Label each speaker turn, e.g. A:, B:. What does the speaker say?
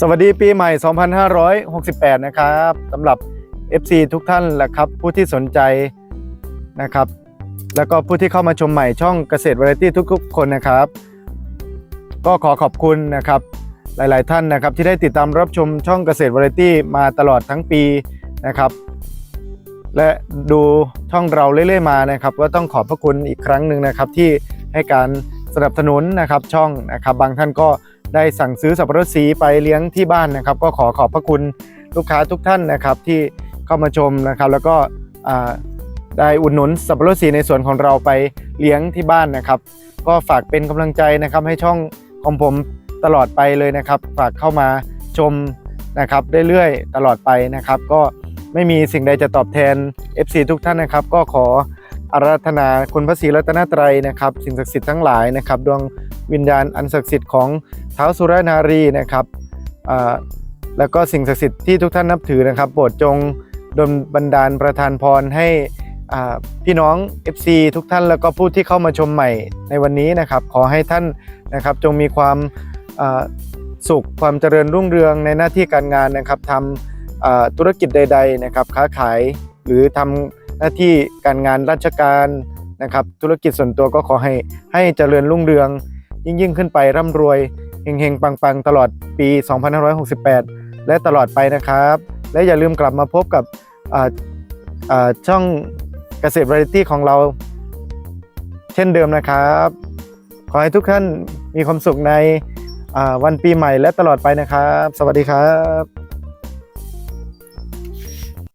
A: สวัสดีปีใหม่ 2568 นะครับสำหรับ FC ทุกท่านและครับ ผู้ที่สนใจนะครับ แล้วก็ผู้ที่เข้ามาชมใหม่ช่องเกษตรวาไรตี้ทุกๆ คนนะครับ ก็ขอขอบคุณนะครับ หลายๆท่านนะครับ ที่ได้ติดตามรับชมช่องเกษตรวาไรตี้มาตลอดทั้งปีนะครับ และดูช่องเราเรื่อยๆมานะครับก็ต้องขอบพระคุณอีกครั้งหนึ่งนะครับที่ให้การสนับสนุนนะครับช่องนะครับบางท่านก็ ได้สั่งซื้อสับปะรดสีไปเลี้ยงที่บ้านนะครับ ก็ขอขอบพระคุณลูกค้าทุกท่านนะครับ ที่เข้ามาชมนะครับ แล้วก็ได้อุดหนุนสับปะรดสีในส่วนของเราไปเลี้ยงที่บ้านนะครับ ก็ฝากเป็นกำลังใจนะครับให้ช่องของผมตลอดไปเลยนะครับ ฝากเข้ามาชมนะครับเรื่อยๆตลอดไปนะครับ ก็ไม่มีสิ่งใดจะตอบแทน FC ทุกท่านนะครับ ก็ขอ อาราธนาคุณพระศรีรัตนตรัยนะครับสิ่งศักดิ์สิทธิ์ทั้งหลายนะครับ ดวงวิญญาณอันศักดิ์สิทธิ์ของท้าวสุรนารีนะครับแล้วก็สิ่งศักดิ์สิทธิ์ที่ทุกท่านนับถือนะครับโปรดจงดลบันดาลประทานพรให้พี่น้อง FC ทุกท่านแล้วก็ผู้ที่เข้ามาชมใหม่ในวันนี้นะครับ ขอให้ท่านนะครับจงมีความสุขความเจริญรุ่งเรืองในหน้าที่การงานนะครับทำธุรกิจใด ๆ นะครับ ค้าขายหรือทำ หน้าที่การงานราชการนะครับธุรกิจส่วนตัวก็ขอให้ให้เจริญรุ่งเรือง ยิ่งยิ่งขึ้นไปร่ำรวยเฮงๆ ปังๆ ตลอดปี 2568 และตลอดไปนะครับ และอย่าลืมกลับมาพบกับช่องเกษตรวาไรตี้ของเรา เช่นเดิมนะครับ ขอให้ทุกท่านมีความสุขในวันปีใหม่และตลอดไปนะครับ สวัสดีครับ